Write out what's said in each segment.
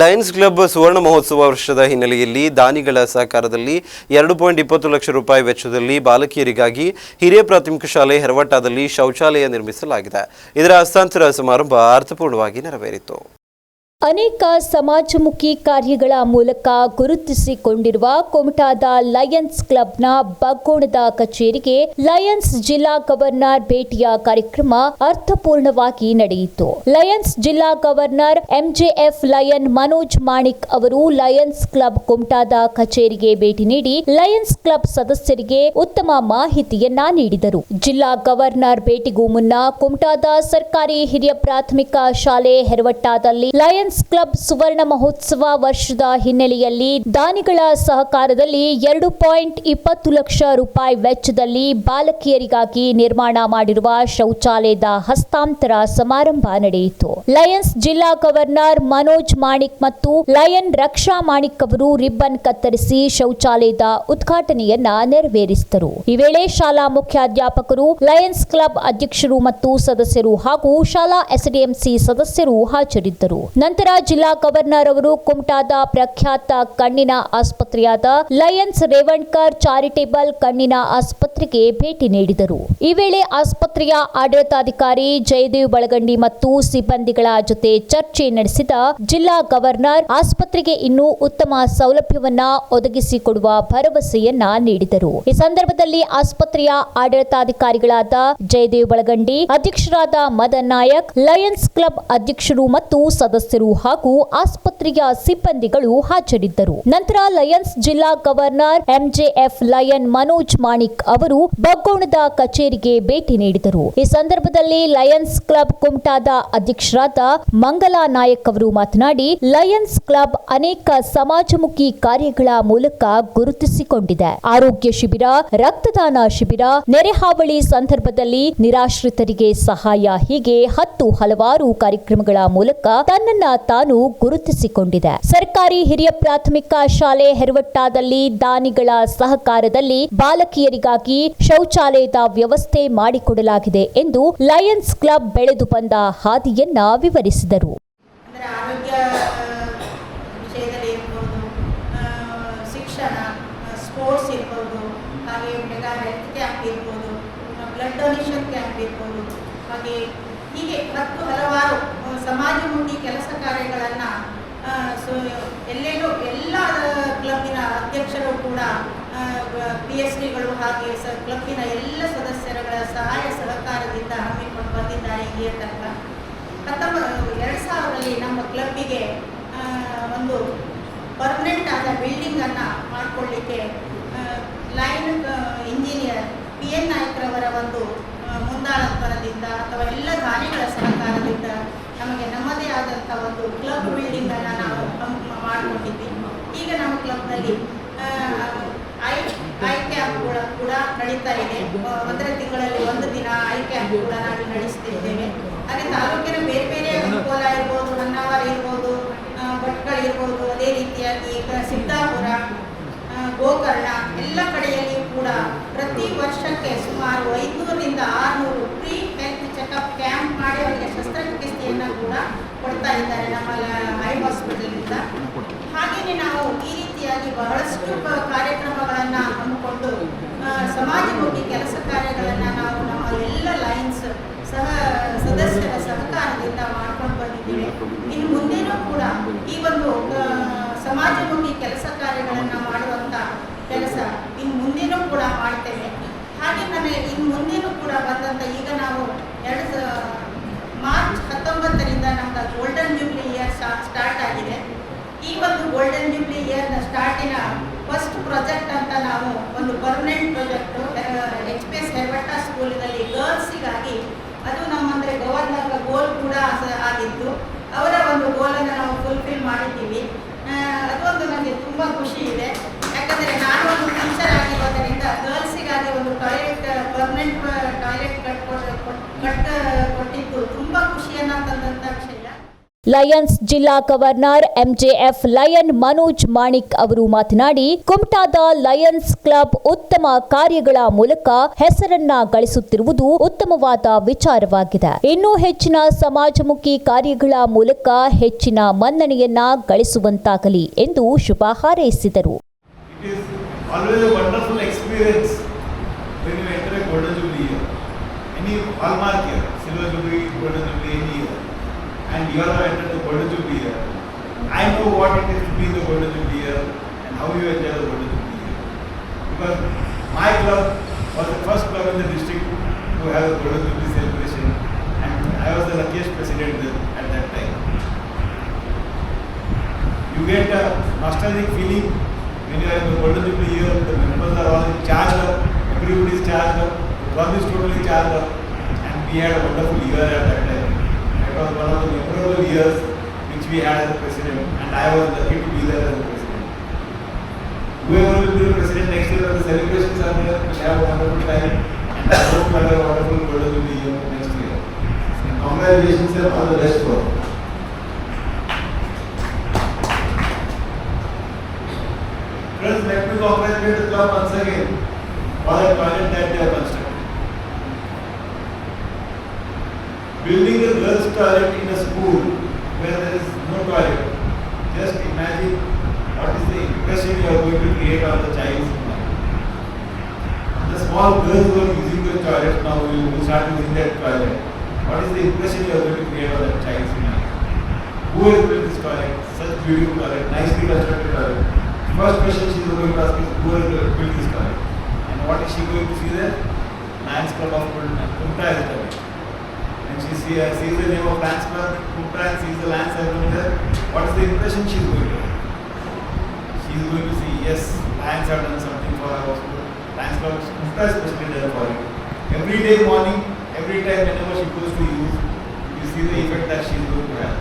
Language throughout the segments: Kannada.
ಲಯನ್ಸ್ ಕ್ಲಬ್ ಸುವರ್ಣ ಮಹೋತ್ಸವ ವರ್ಷದ ಹಿನ್ನೆಲೆಯಲ್ಲಿ ದಾನಿಗಳ ಸಹಕಾರದಲ್ಲಿ ಎರಡು ಪಾಯಿಂಟ್ ಇಪ್ಪತ್ತು ಲಕ್ಷ ರೂಪಾಯಿ ವೆಚ್ಚದಲ್ಲಿ ಬಾಲಕಿಯರಿಗಾಗಿ ಹಿರಿಯ ಪ್ರಾಥಮಿಕ ಶಾಲೆ ಹೆರವಟ್ಟಾದಲ್ಲಿ ಶೌಚಾಲಯ ನಿರ್ಮಿಸಲಾಗಿದೆ. ಇದರ ಹಸ್ತಾಂತರ ಸಮಾರಂಭ ಅರ್ಥಪೂರ್ಣವಾಗಿ ನೆರವೇರಿತು. ಅನೇಕ ಸಮಾಜಮುಖಿ ಕಾರ್ಯಗಳ ಮೂಲಕ ಗುರುತಿಸಿಕೊಂಡಿರುವ ಕುಮಟಾದ ಲಯನ್ಸ್ ಕ್ಲಬ್ನ ಬಗ್ಗೋಣದ ಕಚೇರಿಗೆ ಲಯನ್ಸ್ ಜಿಲ್ಲಾ ಗವರ್ನರ್ ಭೇಟಿಯ ಕಾರ್ಯಕ್ರಮ ಅರ್ಥಪೂರ್ಣವಾಗಿ ನಡೆಯಿತು. ಲಯನ್ಸ್ ಜಿಲ್ಲಾ governor MJF lion Manoj Manik ಅವರು ಲಯನ್ಸ್ ಕ್ಲಬ್ ಕುಮಟಾದ ಕಚೇರಿಗೆ ಭೇಟಿ ನೀಡಿ ಲಯನ್ಸ್ ಕ್ಲಬ್ ಸದಸ್ಯರಿಗೆ ಉತ್ತಮ ಮಾಹಿತಿಯನ್ನ ನೀಡಿದರು. ಜಿಲ್ಲಾ ಗವರ್ನರ್ ಭೇಟಿಗೂ ಮುನ್ನ ಕುಮಟಾದ ಸರ್ಕಾರಿ ಹಿರಿಯ ಪ್ರಾಥಮಿಕ ಶಾಲೆ ಹೆರವಟ್ಟಾದಲ್ಲಿ ಲಯನ್ಸ್ ಕ್ಲಬ್ ಸುವರ್ಣ ಮಹೋತ್ಸವ ವರ್ಷದ ಹಿನ್ನೆಲೆಯಲ್ಲಿ ದಾನಿಗಳ ಸಹಕಾರದಲ್ಲಿ ಎರಡು ಪಾಯಿಂಟ್ ಇಪ್ಪತ್ತು ಲಕ್ಷ ರೂಪಾಯಿ ವೆಚ್ಚದಲ್ಲಿ ಬಾಲಕಿಯರಿಗಾಗಿ ನಿರ್ಮಾಣ ಮಾಡಿರುವ ಶೌಚಾಲಯದ ಹಸ್ತಾಂತರ ಸಮಾರಂಭ ನಡೆಯಿತು. ಲಯನ್ಸ್ ಜಿಲ್ಲಾ ಗವರ್ನರ್ ಮನೋಜ್ ಮಾಣಿಕ್ ಮತ್ತು ಲಯನ್ ರಕ್ಷಾ ಮಾಣಿಕ್ ಅವರು ರಿಬ್ಬನ್ ಕತ್ತರಿಸಿ ಶೌಚಾಲಯದ ಉದ್ಘಾಟನೆಯನ್ನ ನೆರವೇರಿಸಿದರು. ಈ ವೇಳೆ ಶಾಲಾ ಮುಖ್ಯಾಧ್ಯಾಪಕರು ಲಯನ್ಸ್ ಕ್ಲಬ್ ಅಧ್ಯಕ್ಷರು ಮತ್ತು ಸದಸ್ಯರು ಹಾಗೂ ಶಾಲಾ ಎಸ್ಡಿಎಂಸಿ ಸದಸ್ಯರು ಹಾಜರಿದ್ದರು. ನಂತರ ಜಿಲ್ಲಾ ಗವರ್ನರ್ ಅವರು ಕುಮಟಾದ ಪ್ರಖ್ಯಾತ ಕಣ್ಣಿನ ಆಸ್ಪತ್ರೆಯಾದ ಲಯನ್ಸ್ ರೇವಣ್ಕರ್ ಚಾರಿಟೇಬಲ್ ಕಣ್ಣಿನ ಆಸ್ಪತ್ರೆಗೆ ಭೇಟಿ ನೀಡಿದರು. ಈ ವೇಳೆ ಆಸ್ಪತ್ರೆಯ ಆಡಳಿತಾಧಿಕಾರಿ ಜಯದೇವ್ ಬಳಗಂಡಿ ಮತ್ತು ಸಿಬ್ಬಂದಿಗಳ ಜೊತೆ ಚರ್ಚೆ ನಡೆಸಿದ ಜಿಲ್ಲಾ ಗವರ್ನರ್ ಆಸ್ಪತ್ರೆಗೆ ಇನ್ನೂ ಉತ್ತಮ ಸೌಲಭ್ಯವನ್ನ ಒದಗಿಸಿಕೊಡುವ ಭರವಸೆಯನ್ನ ನೀಡಿದರು. ಈ ಸಂದರ್ಭದಲ್ಲಿ ಆಸ್ಪತ್ರೆಯ ಆಡಳಿತಾಧಿಕಾರಿಗಳಾದ ಜಯದೇವ್ ಬಳಗಂಡಿ, ಅಧ್ಯಕ್ಷರಾದ ಮದನ್ ನಾಯಕ್, ಲಯನ್ಸ್ ಕ್ಲಬ್ ಅಧ್ಯಕ್ಷರು ಮತ್ತು ಸದಸ್ಯರು ಹಾಗೂ ಆಸ್ಪತ್ರೆಯ ಸಿಬ್ಬಂದಿಗಳು ಹಾಜರಿದ್ದರು. ನಂತರ ಲಯನ್ಸ್ ಜಿಲ್ಲಾ governor MJF lion Manoj Manik ಅವರು ಬಗ್ಗೋಣದ ಕಚೇರಿಗೆ ಭೇಟಿ ನೀಡಿದರು. ಈ ಸಂದರ್ಭದಲ್ಲಿ ಲಯನ್ಸ್ ಕ್ಲಬ್ ಕುಮಟಾದ ಅಧ್ಯಕ್ಷರಾದ ಮಂಗಲಾ ನಾಯಕ್ ಅವರು ಮಾತನಾಡಿ, ಲಯನ್ಸ್ ಕ್ಲಬ್ ಅನೇಕ ಸಮಾಜಮುಖಿ ಕಾರ್ಯಗಳ ಮೂಲಕ ಗುರುತಿಸಿಕೊಂಡಿದೆ. ಆರೋಗ್ಯ ಶಿಬಿರ, ರಕ್ತದಾನ ಶಿಬಿರ, ನೆರೆಹಾವಳಿ ಸಂದರ್ಭದಲ್ಲಿ ನಿರಾಶ್ರಿತರಿಗೆ ಸಹಾಯ, ಹೀಗೆ ಹತ್ತು ಹಲವಾರು ಕಾರ್ಯಕ್ರಮಗಳ ಮೂಲಕ ತನ್ನನ್ನ ತಾನು ಗುರುತಿಸಿಕೊಂಡಿದೆ. ಸರ್ಕಾರಿ ಹಿರಿಯ ಪ್ರಾಥಮಿಕ ಶಾಲೆ ಹೆರವಟ್ಟಾದಲ್ಲಿ ದಾನಿಗಳ ಸಹಕಾರದಲ್ಲಿ ಬಾಲಕಿಯರಿಗಾಗಿ ಶೌಚಾಲಯದ ವ್ಯವಸ್ಥೆ ಮಾಡಿಕೊಡಲಾಗಿದೆ ಎಂದು ಲಯನ್ಸ್ ಕ್ಲಬ್ ಬೆಳೆದು ಬಂದ ಹಾದಿಯನ್ನ ವಿವರಿಸಿದರು. ಹಾಗೆ ಹತ್ತು ಹಲವಾರು ಸಮಾಜಮುಖಿ ಕೆಲಸ ಕಾರ್ಯಗಳನ್ನು ಸೊ, ಎಲ್ಲೆಲ್ಲೂ, ಎಲ್ಲ ಕ್ಲಬ್ಬಿನ ಅಧ್ಯಕ್ಷರು ಕೂಡ ಪಿ ಎಸ್ ಡಿಗಳು ಹಾಗೆ ಸ, ಕ್ಲಬ್ಬಿನ ಎಲ್ಲ ಸದಸ್ಯರುಗಳ ಸಹಾಯ ಸಹಕಾರದಿಂದ ಹಮ್ಮಿಕೊಂಡು ಬಂದಿದ್ದಾರೆ ಇಲ್ಲಿಯ ತನಕ. ಪ್ರಥಮ ಎರಡು ಸಾವಿರದಲ್ಲಿ ನಮ್ಮ ಕ್ಲಬ್ಬಿಗೆ ಒಂದು ಪರ್ಮನೆಂಟ್ ಆದ ಬಿಲ್ಡಿಂಗನ್ನು ಮಾಡಿಕೊಳ್ಳಿಕ್ಕೆ ಲೈನ್ ಇಂಜಿನಿಯರ್ ಪಿ ಎನ್ ನಾಯಕ್ರವರ ಒಂದು ಮುಂದಾಳತ್ವದಿಂದ ಅಥವಾ ಎಲ್ಲ ನಮಗೆ ನಮ್ಮದೇ ಆದಂಥ ಒಂದು ಕ್ಲಬ್ ಬಿಲ್ಡಿಂಗನ್ನು ನಾವು ಹಮ್- ಮಾಡಿಕೊಂಡಿದ್ವಿ. ಈಗ ನಮ್ಮ ಕ್ಲಬ್ನಲ್ಲಿ ಐ ಐ ಕ್ಯಾಂಪ್ ಕೂಡ ನಡೀತಾ ಇದೆ. ಒಂದರ ತಿಂಗಳಲ್ಲಿ ಒಂದು ದಿನ ಐ ಕ್ಯಾಂಪ್ ಕೂಡ ನಾವು ನಡೆಸ್ತಿದ್ದೇವೆ. ಹಾಗೆ ತಾಲೂಕಿನ ಬೇರೆ ಬೇರೆ ಕೋಲ ಇರ್ಬೋದು ಹೊನ್ನಾವರ ಇರ್ಬೋದು ಭಟ್ಕಳ ಇರ್ಬೋದು, ಅದೇ ರೀತಿಯಾಗಿ ಸಿದ್ದಾಪುರ ಗೋಕರ್ಣ ಎಲ್ಲ ಕಡೆಯಲ್ಲಿಯೂ ಕೂಡ ಪ್ರತಿ ವರ್ಷಕ್ಕೆ ಸುಮಾರು ಐನೂರರಿಂದ ಆರುನೂರು ಕೊಡ್ತಾ ಇದ್ದಾರೆ ನಮ್ಮ ಹಾಸ್ಪಿಟಲ್ ಹಾಸ್ಪಿಟಲಿಂದ. ಹಾಗೆಯೇ ನಾವು ಈ ರೀತಿಯಾಗಿ ಬಹಳಷ್ಟು ಕಾರ್ಯಕ್ರಮಗಳನ್ನ ಹಮ್ಮಿಕೊಂಡು ಸಮಾಜಮುಖಿ ಕೆಲಸ ಕಾರ್ಯಗಳನ್ನು ನಾವು ನಮ್ಮ ಎಲ್ಲ ಲೈನ್ಸ್ ಸಹ, ಸದಸ್ಯರ ಸಹಕಾರದಿಂದ ಮಾಡ್ಕೊಂಡು ಬಂದಿದ್ದೇವೆ. ಇನ್ನು ಮುಂದೇನೂ ಕೂಡ ಈ ಒಂದು ಸಮಾಜಮುಖಿ ಕೆಲಸ ಕಾರ್ಯಗಳನ್ನು ಮಾಡುವಂತ ಕೆಲಸ ಇನ್ನು ಮುಂದೇನೂ ಕೂಡ ಮಾಡ್ತೇವೆ ಹಾಗೆ ನನಗೆ ಇನ್ನು ಮುಂದೇನೂ ಕೂಡ ಬಂದಂಥ ಈಗ ನಾವು ಎರಡು ಸ- ಮಾರ್ಚ್ ಹತ್ತೊಂಬತ್ತರಿಂದ ನಮ್ದು ಗೋಲ್ಡನ್ ಜೂಬ್ಲಿ ಇಯರ್ ಸ್ಟಾರ್ಟ್ ಆಗಿದೆ. ಈ ಒಂದು ಗೋಲ್ಡನ್ ಜೂಬ್ಲಿ ಇಯರ್ನ ಸ್ಟಾರ್ಟಿನ ಫಸ್ಟ್ ಪ್ರಾಜೆಕ್ಟ್ ಅಂತ ನಾವು ಒಂದು permanent project H P S Herbatta ಸ್ಕೂಲಿನಲ್ಲಿ ಗರ್ಲ್ಸಿಗಾಗಿ ಅದು ನಮ್ಮಂದರೆ ಗವರ್ನರ್ ಗೋಲ್ ಕೂಡ ಆಗಿತ್ತು. ಅವರ ಒಂದು ಗೋಲನ್ನು ನಾವು ಫುಲ್ಫಿಲ್ ಮಾಡಿದ್ದೀವಿ. ಅದೊಂದು ನನಗೆ ತುಂಬ ಖುಷಿ ಇದೆ. ಯಾಕಂದರೆ ನಾನು ಒಂದು ಟೀಚರ್ ಆಗಿರೋದರಿಂದ ಗರ್ಲ್ಸಿಗಾಗಿ ಒಂದು ಟಾಯ್ಲೆಟ್ ಪರ್ಮನೆಂಟ್ ಟಾಯ್ಲೆಟ್ ಕಟ್ ಕೊಟ್ಟಿದ್ದು ತುಂಬ ಖುಷಿಯನ್ನು ತಂದಂಥ ಲಯನ್ಸ್ ಜಿಲ್ಲಾ governor MJF lion Manoj Manik ಅವರು ಮಾತನಾಡಿ, ಕುಮಟಾದ ಲಯನ್ಸ್ ಕ್ಲಬ್ ಉತ್ತಮ ಕಾರ್ಯಗಳ ಮೂಲಕ ಹೆಸರನ್ನ ಗಳಿಸುತ್ತಿರುವುದು ಉತ್ತಮವಾದ ವಿಚಾರವಾಗಿದೆ. ಇನ್ನೂ ಹೆಚ್ಚಿನ ಸಮಾಜಮುಖಿ ಕಾರ್ಯಗಳ ಮೂಲಕ ಹೆಚ್ಚಿನ ಮನ್ನಣೆಯನ್ನ ಗಳಿಸುವಂತಾಗಲಿ ಎಂದು ಶುಭ ಹಾರೈಸಿದರು. And you have entered the golden jubilee year. I know what it is to be the golden jubilee year and how you enjoy the golden jubilee year. Because my club was the first club in the district to have a golden jubilee celebration and I was the luckiest president at that time. You get a nostalgic feeling when you are in the golden jubilee the members are all charged up, everybody is charged up, the club is totally charged up, and we had a wonderful year at that time. Years which we had as a president, and I was lucky to be there as a president. Whoever will be the president next year, the celebrations are there, we have a wonderful time, and I hope have a wonderful golden jubilee year next year. And congratulations and all the best for all. Friends, let me congratulate the club once again for the toilet that they have constructed. Building a girls' toilet in a school where there is no toilet, just imagine what is the impression you are going to create on the child's mind. The small girls who are using the toilet now will will start using that toilet. What is the impression you are going to create on that child's mind? Who has built this toilet? Such beautiful toilet, nicely constructed toilet. First question she is going to ask is who has built this toilet? And what is she going to see there? Lions Club of Kumta is there. And she see, uh, sees the name of Kumta and sees the Club there. What is the impression she is going to have? She is going to see, yes, Lions have done something for our school. Club, Kumta especially there for it. Every day morning, every time whenever she goes to use, you see the effect that she is going to have.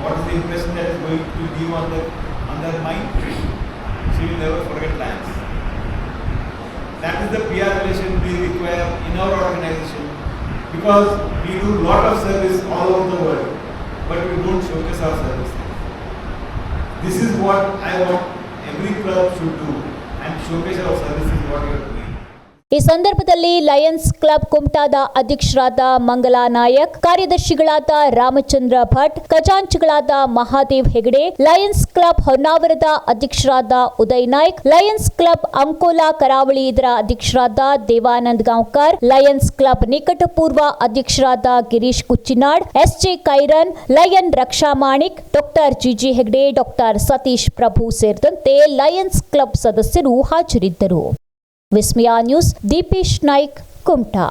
What is the impression that is going to leave on the on their mind? She will never forget Lions. That is the PR relation we require in our organization because we do lot of service all over the world, but we don't showcase our service. This is what I want every club should do and showcase our service is what we are doing. ಈ ಸಂದರ್ಭದಲ್ಲಿ ಲಯನ್ಸ್ ಕ್ಲಬ್ ಕುಮಟಾದ ಅಧ್ಯಕ್ಷರಾದ ಮಂಗಲಾ ನಾಯಕ್, ಕಾರ್ಯದರ್ಶಿಗಳಾದ ರಾಮಚಂದ್ರ ಭಟ್, ಖಜಾಂಚಿಗಳಾದ ಮಹಾದೇವ್ ಹೆಗಡೆ, ಲಯನ್ಸ್ ಕ್ಲಬ್ ಹೊನ್ನಾವರದ ಅಧ್ಯಕ್ಷರಾದ ಉದಯ್ ನಾಯ್ಕ್, ಲಯನ್ಸ್ ಕ್ಲಬ್ ಅಂಕೋಲಾ ಕರಾವಳಿ ಇದರ ಅಧ್ಯಕ್ಷರಾದ ದೇವಾನಂದ್ ಗಾಂವ್ಕರ್, ಲಯನ್ಸ್ ಕ್ಲಬ್ ನಿಕಟಪೂರ್ವ ಅಧ್ಯಕ್ಷರಾದ Girish Kuchinad, SJ Kairan, lion Raksha Manik, doctor GG Hegde, doctor Satish Prabhu ಸೇರಿದಂತೆ ಲಯನ್ಸ್ ಕ್ಲಬ್ ಸದಸ್ಯರು ಹಾಜರಿದ್ದರು. ವಿಸ್ಮಯಾ ನ್ಯೂಸ್ ದೀಪೇಶ್ ನಾಯ್ಕ್ ಕುಮಟಾ